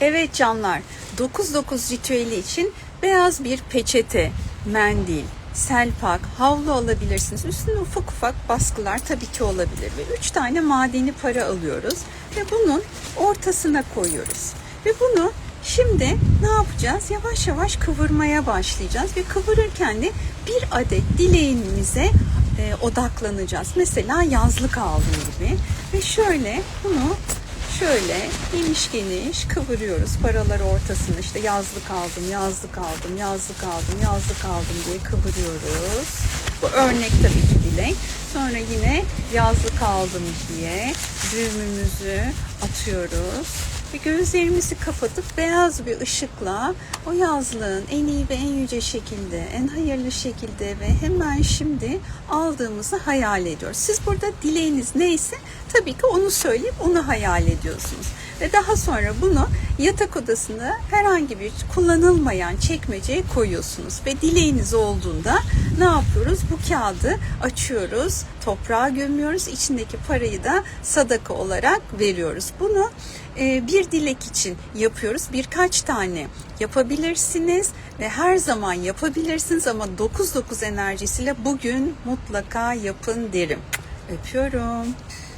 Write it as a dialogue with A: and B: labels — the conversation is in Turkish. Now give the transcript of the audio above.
A: Evet canlar, 9-9 ritüeli için beyaz bir peçete, mendil, selpak, havlu alabilirsiniz. Üstüne ufak ufak baskılar tabii ki olabilir. Ve 3 tane madeni para alıyoruz ve bunun ortasına koyuyoruz. Ve bunu şimdi ne yapacağız? Yavaş yavaş kıvırmaya başlayacağız ve kıvırırken de bir adet dileğimize e, odaklanacağız. Mesela yazlık aldığım gibi ve şöyle bunu şöyle geniş geniş kıvırıyoruz. Paraları ortasına işte yazlık aldım, yazlık aldım, yazlık aldım, yazlık aldım diye kıvırıyoruz. Bu örnek tabii ki dilek. Sonra yine yazlık aldım diye düğümümüzü atıyoruz. Ve gözlerimizi kapatıp beyaz bir ışıkla o yazlığın en iyi ve en yüce şekilde, en hayırlı şekilde ve hemen şimdi aldığımızı hayal ediyoruz. Siz burada dileğiniz neyse tabii ki onu söyleyip onu hayal ediyorsunuz. Ve daha sonra bunu yatak odasında herhangi bir kullanılmayan çekmeceye koyuyorsunuz. Ve dileğiniz olduğunda ne yapıyoruz? Bu kağıdı açıyoruz, toprağa gömüyoruz. İçindeki parayı da sadaka olarak veriyoruz. Bunu e, bir dilek için yapıyoruz. Birkaç tane yapabilirsiniz ve her zaman yapabilirsiniz ama 9-9 enerjisiyle bugün mutlaka yapın derim. Öpüyorum.